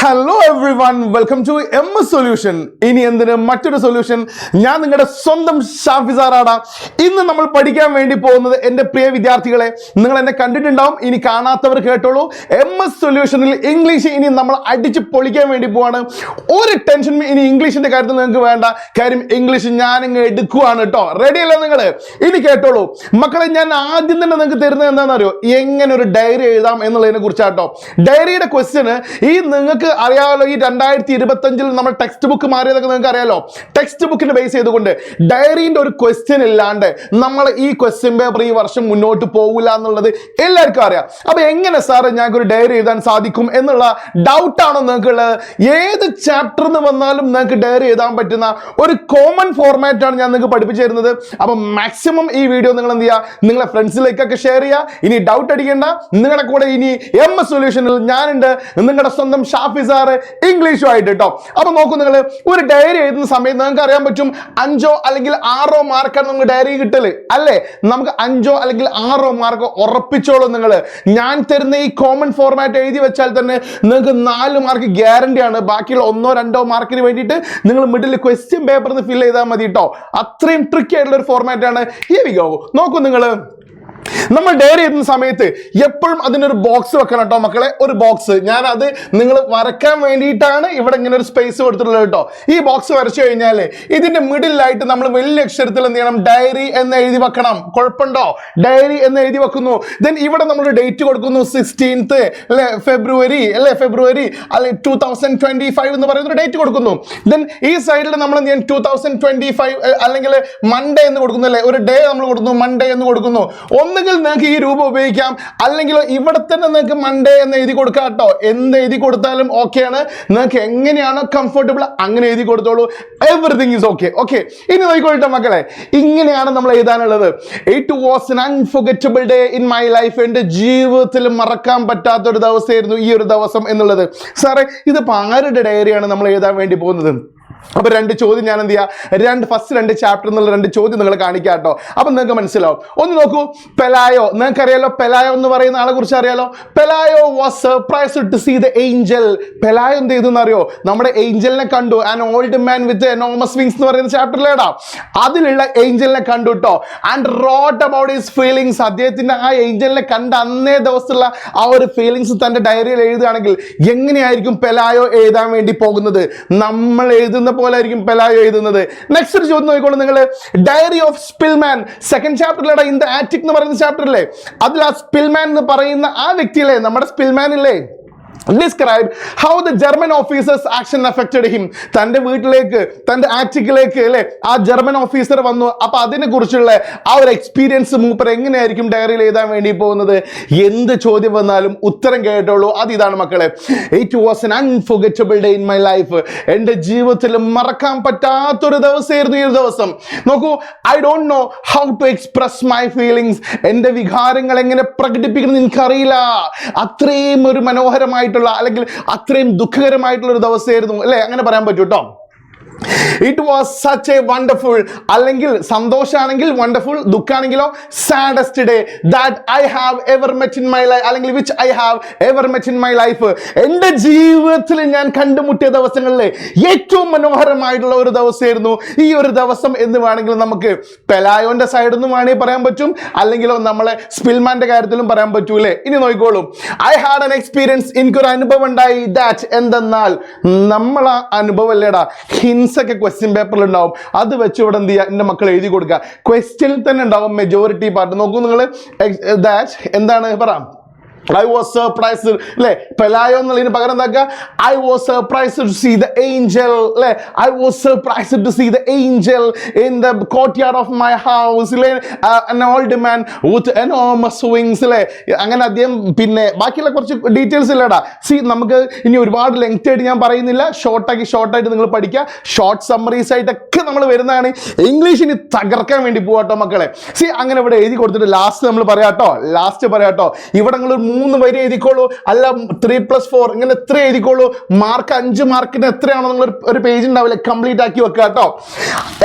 Hello everyone welcome to M S solution ഇനി എന്തിന് മറ്റൊരു സൊല്യൂഷൻ ഞാൻ നിങ്ങളുടെ സ്വന്തം ഷാഫിസാറാട. ഇന്ന് നമ്മൾ പഠിക്കാൻ വേണ്ടി പോകുന്നത് എന്റെ പ്രിയ വിദ്യാർത്ഥികളെ. നിങ്ങൾ എന്നെ കണ്ടിട്ടുണ്ടാവും. ഇനി കാണാത്തവർ കേട്ടോളൂ. എം എസ് സൊല്യൂഷനിൽ ഇംഗ്ലീഷ് ഇനി നമ്മൾ അടിച്ച് പൊളിക്കാൻ വേണ്ടി പോവാണ്. ഒരു ടെൻഷനും ഇനി ഇംഗ്ലീഷിന്റെ കാര്യത്തിൽ നിങ്ങൾക്ക് വേണ്ട. കാര്യം ഇംഗ്ലീഷ് ഞാൻ ഇങ്ങ് എടുക്കുവാണ് കേട്ടോ റെഡി അല്ലേ നിങ്ങൾ ഇനി കേട്ടോളൂ. മക്കളെ ഞാൻ ആദ്യം തന്നെ നിങ്ങൾക്ക് തരുന്നത് എന്താണെന്നറിയോ? എങ്ങനെ ഒരു ഡയറി എഴുതാം എന്നുള്ളതിനെ കുറിച്ചാട്ടോ ഡയറിയുടെ ക്വസ്റ്റ്യന് ഈ നിങ്ങൾക്ക് അറിയാമല്ലോ ഈ രണ്ടായിരത്തി ഇരുപത്തഞ്ചിൽ നമ്മൾ ടെക്സ്റ്റ് ബുക്ക് മാറിയതൊക്കെ നിങ്ങൾക്ക് അറിയാലോ. ടെക്സ്റ്റ് ബുക്കിനെ ബേസ് ചെയ്തുകൊണ്ട് ഡയറീന്റെ ഒരു ക്വസ്റ്റ്യൻ ഇല്ലാണ്ട് നമ്മൾ ഈ ക്വസ്റ്റ്യൻ പേപ്പർ ഈ വർഷം മുന്നോട്ട് പോകില്ല എന്നുള്ളത് എല്ലാവർക്കും അറിയാം. അപ്പൊ എങ്ങനെ സാറ് ഞങ്ങൾക്ക് ഒരു ഡയറി എഴുതാൻ സാധിക്കും എന്നുള്ള ഡൗട്ടാണോ നിങ്ങൾക്കുള്ളത്? ഏത് ചാപ്റ്റർ നിന്ന് വന്നാലും നിങ്ങൾക്ക് ഡയറി എഴുതാൻ പറ്റുന്ന ഒരു കോമൺ ഫോർമാറ്റ് ആണ് ഞാൻ നിങ്ങൾക്ക് പഠിപ്പിച്ചു തരുന്നത്. അപ്പൊ മാക്സിമം ഈ വീഡിയോ നിങ്ങൾ എന്ത് ചെയ്യുക? നിങ്ങളെ ഫ്രണ്ട്സിലേക്കൊക്കെ ഷെയർ ചെയ്യുക. ഇനി ഡൗട്ട് അടിക്കേണ്ട. നിങ്ങളുടെ കൂടെ ഇനി എം എസ് സൊല്യൂഷനിൽ ഞാനുണ്ട്. നിങ്ങളുടെ സ്വന്തം ഷാഫിസാറ് ഇംഗ്ലീഷും ആയിട്ട് കേട്ടോ അപ്പൊ നോക്കൂ നിങ്ങൾ ഒരു ഡയറി എഴുതുന്ന സമയത്ത് നിങ്ങൾക്ക് അറിയാൻ പറ്റും അഞ്ചോ അല്ലെങ്കിൽ ആറോ മാർക്കാണ് നമുക്ക് ഡയറി കിട്ടൽ. അല്ലേ? നമുക്ക് അഞ്ചോ അല്ലെങ്കിൽ ആറോ മാർക്ക് ഉറപ്പിച്ചോളൂ നിങ്ങൾ ഞാൻ തരുന്ന ഈ കോമൺ ഫോർമാറ്റ് എഴുതി വെച്ചാൽ തന്നെ നിങ്ങൾക്ക് നാല് മാർക്ക് ഗ്യാരണ്ടി ആണ്. ബാക്കിയുള്ള ഒന്നോ രണ്ടോ മാർക്കിന് വേണ്ടിയിട്ട് നിങ്ങൾ മിഡിൽ ക്വസ്റ്റ്യൻ പേപ്പറിൽ ഫിൽ ചെയ്താൽ മതി കേട്ടോ അത്രയും ട്രിക്കി ആയിട്ടുള്ള ഒരു ഫോർമാറ്റ് ആണ്. ഹിയർ വി ഗോ നോക്കൂ നിങ്ങൾ നമ്മൾ ഡയറി എഴുതുന്ന സമയത്ത് എപ്പോഴും അതിനൊരു ബോക്സ് വെക്കണം കേട്ടോ മക്കളെ. ഒരു ബോക്സ് ഞാൻ അത് നിങ്ങൾ വരക്കാൻ വേണ്ടിയിട്ടാണ് ഇവിടെ ഇങ്ങനെ ഒരു സ്പേസ് കൊടുത്തിട്ടുള്ളത് കേട്ടോ ഈ ബോക്സ് വരച്ചു കഴിഞ്ഞാൽ ഇതിന്റെ മിഡിലായിട്ട് നമ്മൾ വലിയ അക്ഷരത്തിൽ എന്ത് ചെയ്യണം? ഡയറി എന്ന് എഴുതി വെക്കണം. കുഴപ്പമുണ്ടോ? ഡയറി എന്ന് എഴുതി വെക്കുന്നു. ദെൻ ഇവിടെ നമ്മൾ ഡേറ്റ് കൊടുക്കുന്നു. സിക്സ്റ്റീൻത്ത് അല്ലെ? ഫെബ്രുവരി അല്ലെ? ഫെബ്രുവരി അല്ലെ? ടൂ തൗസൻഡ് ട്വന്റി ഫൈവ് എന്ന് പറയുന്ന ഡേറ്റ് കൊടുക്കുന്നു. ദെൻ ഈ സൈഡിൽ നമ്മൾ എന്ത് ചെയ്യാൻ ടൂ തൗസൻഡ് ട്വന്റി ഫൈവ് അല്ലെങ്കിൽ മൺഡേ എന്ന് കൊടുക്കുന്നു അല്ലെ? ഒരു ഡേ നമ്മൾ കൊടുക്കുന്നു. മൺഡേ എന്ന് കൊടുക്കുന്നു. ഒന്നുകിൽ നിങ്ങൾക്ക് ഈ രൂപം ഉപയോഗിക്കാം. അല്ലെങ്കിൽ ഇവിടെ തന്നെ നിങ്ങൾക്ക് മൺഡേ എന്ന് എഴുതി കൊടുക്കാം കേട്ടോ. എന്ത് എഴുതി കൊടുത്താലും ഓക്കെയാണ് നിങ്ങൾക്ക് എങ്ങനെയാണോ കംഫർട്ടബിൾ അങ്ങനെ എഴുതി കൊടുത്തോളൂ. എവറിഥിങ് ഈസ് ഓക്കെ ഓക്കെ ഇനി നോക്കിക്കോട്ടെ മക്കളെ. ഇങ്ങനെയാണ് നമ്മൾ എഴുതാനുള്ളത്. It was an unforgettable day in my life എന്റെ ജീവിതത്തിൽ മറക്കാൻ പറ്റാത്ത ഒരു ദിവസമായിരുന്നു ഈ ഒരു ദിവസം എന്നുള്ളത്. സാറേ ഇതിപ്പോൾ ആരുടെ ഡയറിയാണ് നമ്മൾ എഴുതാൻ വേണ്ടി പോകുന്നത്? അപ്പൊ രണ്ട് ചോദ്യം ഞാൻ എന്ത് ചെയ്യാം? രണ്ട് ഫസ്റ്റ് രണ്ട് ചാപ്റ്റർ എന്നുള്ള രണ്ട് ചോദ്യം നിങ്ങൾ കാണിക്കാം കേട്ടോ. അപ്പൊ നിങ്ങൾക്ക് മനസ്സിലാവും. ഒന്ന് നോക്കൂ. പെലായോ. നിങ്ങൾക്ക് അറിയാലോ പെലായോ എന്ന് പറയുന്ന ആളെ കുറിച്ച് അറിയാലോ? Pelayo was surprise to see the angel Pelayo എന്ത് ചെയ്തു അറിയോ നമ്മുടെ ഏഞ്ചലിനെ കണ്ടു. An old man with enormous wings എന്ന് പറയുന്ന ചാപ്റ്ററിലേടാ അതിലുള്ള ഏഞ്ചലിനെ കണ്ടു കേട്ടോ and wrote about his feelings അദ്ദേഹത്തിന്റെ ആ ഏഞ്ചലിനെ കണ്ട അന്നേ ദിവസമുള്ള ആ ഒരു ഫീലിങ്സ് തന്റെ ഡയറിയിൽ എഴുതുകയാണെങ്കിൽ എങ്ങനെയായിരിക്കും പെലായോ എഴുതാൻ വേണ്ടി പോകുന്നത്? നമ്മൾ എഴുതുന്ന പോലെ ആയിരിക്കും പെലായോ എഴുതുന്നത്. നെക്സ്റ്റ് ഒരു ചോദ്യം നോക്കിക്കോളൂ നിങ്ങൾ ഡയറി ഓഫ് സ്പിൽമാൻ സെക്കൻഡ് ചാപ്റ്ററിലെ ഇൻ ദ ആറ്റിക് എന്ന് പറയുന്ന ചാപ്റ്ററിലെ അതിൽ ആ സ്പിൽമാൻ എന്ന് പറയുന്ന ആ വ്യക്തിയല്ലേ? നമ്മുടെ സ്പിൽമാൻ ഇല്ലേ? Describe how the German officers action affected him തന്റെ വീട്ടിലേക്ക് തന്റെ ആറ്റിക്കിലേക്ക് അല്ലെ? ആ ജർമ്മൻ ഓഫീസർ വന്നു. അപ്പൊ അതിനെ കുറിച്ചുള്ള ആ ഒരു എക്സ്പീരിയൻസ് മൂപ്പർ എങ്ങനെയായിരിക്കും ഡയറിയിൽ എഴുതാൻ വേണ്ടി പോകുന്നത്? എന്ത് ചോദ്യം വന്നാലും ഉത്തരം കേട്ടോളൂ. അത് ഇതാണ് മക്കളെ. It was an unforgettable day in my life എന്റെ ജീവിതത്തിൽ മറക്കാൻ പറ്റാത്തൊരു ദിവസമായിരുന്നു ഈ ദിവസം. നോക്കൂ I don't know how to express my feelings എന്റെ വികാരങ്ങൾ എങ്ങനെ പ്രകടിപ്പിക്കണം എനിക്കറിയില്ല. അത്രയും ഒരു മനോഹരമായിട്ടുള്ള അല്ലെങ്കിൽ അത്രയും ദുഃഖകരമായിട്ടുള്ള ഒരു ദിവസമായിരുന്നു. അല്ലേ? അങ്ങനെ പറയാൻ പറ്റൂ കേട്ടോ it was such a wonderful അല്ലെങ്കിൽ സന്തോഷമാണെങ്കിൽ wonderful ദുഃഖാണെങ്കിലോ saddest day that I have ever met in my life അല്ലെങ്കിൽ which I have ever met in my life എന്റെ ജീവിതത്തിൽ ഞാൻ കണ്ടുമുട്ടിയ ദിവസങ്ങളിൽ ഏറ്റവും മനോഹരമായിട്ടുള്ള ഒരു ദിവസമായിരുന്നു. ഈ ഒരു ദിവസം എന്ന് വേണമെങ്കിൽ നമുക്ക് പെലായോന്റെ സൈഡിൽ നിന്നും വേണമെങ്കിൽ പറയാൻ പറ്റും. അല്ലെങ്കിലോ നമ്മളെ സ്പിൽമാന്റെ കാര്യത്തിലും പറയാൻ പറ്റൂലേ. ഇനി നോക്കിക്കോളൂ. ഐ ഹാഡ് എൻ എക്സ്പീരിയൻസ് എനിക്കൊരു അനുഭവം ഉണ്ടായി. ദാറ്റ് എന്തെന്നാൽ നമ്മൾ ആ അനുഭവം അല്ലേടാ ഹിൻസ് ഒക്കെ ക്വസ്റ്റ്യൻ പേപ്പറിൽ ഉണ്ടാവും. അത് വെച്ച് ഇവിടെ എന്ത് ചെയ്യുക? എന്റെ മക്കൾ എഴുതി കൊടുക്കുക. ക്വസ്റ്റ്യനിൽ തന്നെ ഉണ്ടാവും മെജോറിറ്റി പാർട്ട് നോക്കൂ നിങ്ങൾ ദാറ്റ് എന്താണ്? പറ. ഐ വാസ് സർപ്രൈസ്ഡ് അല്ലേ പെലായോ എന്നുള്ളതിന് പകരം എന്താക്കുക? I was surprised to see the angel അല്ലേ I was surprised to see the angel in the courtyard of my house അല്ലേ old man with enormous wings അല്ലേ അങ്ങനെ അദ്ദേഹം പിന്നെ ബാക്കിയുള്ള കുറച്ച് ഡീറ്റെയിൽസ് ഇല്ലടാ സി നമുക്ക് ഇനി ഒരുപാട് ലെങ്ത് ആയിട്ട് ഞാൻ പറയുന്നില്ല. ഷോർട്ടാക്കി ഷോർട്ടായിട്ട് നിങ്ങൾ പഠിക്കുക. ഷോർട്ട് സമ്മറീസ് ആയിട്ടൊക്കെ നമ്മൾ വരുന്നതാണ്. ഇംഗ്ലീഷ് ഇനി തകർക്കാൻ വേണ്ടി പോവാട്ടോ മക്കളെ. സി അങ്ങനെ ഇവിടെ എഴുതി കൊടുത്തിട്ട് ലാസ്റ്റ് നമ്മൾ പറയാട്ടോ. ലാസ്റ്റ് പറയാട്ടോ. ഇവിടെ നിങ്ങൾ മൂന്ന് വരി എഴുതിക്കോളൂ. അല്ല ത്രീ പ്ലസ് ഫോർ ഇങ്ങനെ എത്ര എഴുതിക്കോളൂ. മാർക്ക് അഞ്ച് മാർക്കിന് എത്രയാണോ നിങ്ങൾ ഒരു പേജ് ഉണ്ടാവില്ല? കംപ്ലീറ്റ് ആക്കി വെക്കുക കേട്ടോ.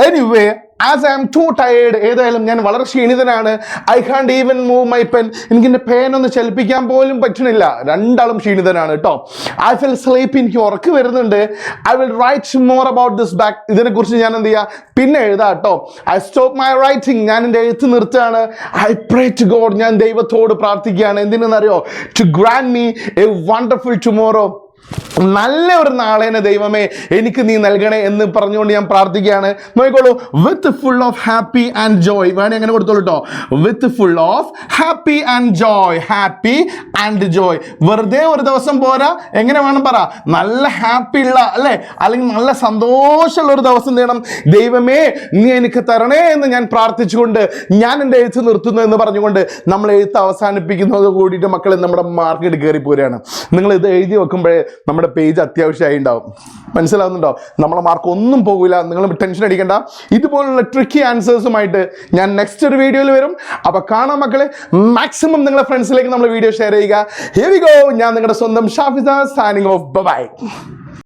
Anyway as I am too tired ഏതായാലും ഞാൻ വളരെ ക്ഷീണിതനാണ്. I can't even move my pen എനിക്ക് എന്റെ പേൻ ഒന്ന് ചലിപ്പിക്കാൻ പോലും പറ്റണില്ല രണ്ടാളും ക്ഷീണിതനാണ് കേട്ടോ. ഐ ഫിൽ സ്ലീപ്പ് എനിക്ക് ഉറക്ക് വരുന്നുണ്ട്. I will write more about this back ഇതിനെക്കുറിച്ച് ഞാൻ എന്ത് ചെയ്യുക പിന്നെ എഴുതാം കേട്ടോ. ഐ സ്റ്റോപ്പ് മൈ റൈറ്റിംഗ് ഞാൻ എന്റെ എഴുത്ത് നിർത്തുകയാണ്. ഐ പ്രേ ടു ഗോഡ് ഞാൻ ദൈവത്തോട് പ്രാർത്ഥിക്കുകയാണ്. എന്തിനെന്നറിയോ? To grant me a wonderful tomorrow നല്ല ഒരു നാളേനെ ദൈവമേ എനിക്ക് നീ നൽകണേ എന്ന് പറഞ്ഞുകൊണ്ട് ഞാൻ പ്രാർത്ഥിക്കുകയാണ്. നോക്കിക്കോളൂ. With full of happy and joy വേണേ അങ്ങനെ കൊടുത്തോളൂ കേട്ടോ with full of happy and joy happy and joy വെറുതെ ഒരു ദിവസം പോരാ. എങ്ങനെ വേണം പറ? നല്ല ഹാപ്പി ഉള്ള അല്ലേ? അല്ലെങ്കിൽ നല്ല സന്തോഷമുള്ള ഒരു ദിവസം നേടണം. ദൈവമേ നീ എനിക്ക് തരണേ എന്ന് ഞാൻ പ്രാർത്ഥിച്ചുകൊണ്ട് ഞാൻ എന്റെ എഴുത്ത് നിർത്തുന്നു എന്ന് പറഞ്ഞുകൊണ്ട് നമ്മൾ എഴുത്ത് അവസാനിപ്പിക്കുന്നത് കൂടിയിട്ട് മക്കൾ നമ്മുടെ മാർക്കറ്റ് കയറി പോരുകയാണ്. നിങ്ങൾ ഇത് എഴുതി വെക്കുമ്പോഴേ നമ്മുടെ പേജ് അത്യാവശ്യമായി ഉണ്ടാവും മനസ്സിലാവുന്നുണ്ടോ? നമ്മളെ മാർക്ക് ഒന്നും പോകില്ല നിങ്ങൾ ടെൻഷൻ അടിക്കണ്ട. ഇതുപോലുള്ള ട്രിക്കി ആൻസേഴ്സുമായിട്ട് ഞാൻ നെക്സ്റ്റ് ഒരു വീഡിയോയിൽ വരും. അപ്പോൾ കാണാം മക്കളെ മാക്സിമം നിങ്ങളുടെ ഫ്രണ്ട്സിലേക്ക് നമ്മൾ വീഡിയോ ഷെയർ ചെയ്യുക. ഹെവി ഗോ ഞാൻ നിങ്ങളുടെ സ്വന്തം ഷാഫിസ സാനിങ് ഓഫ് ബൈ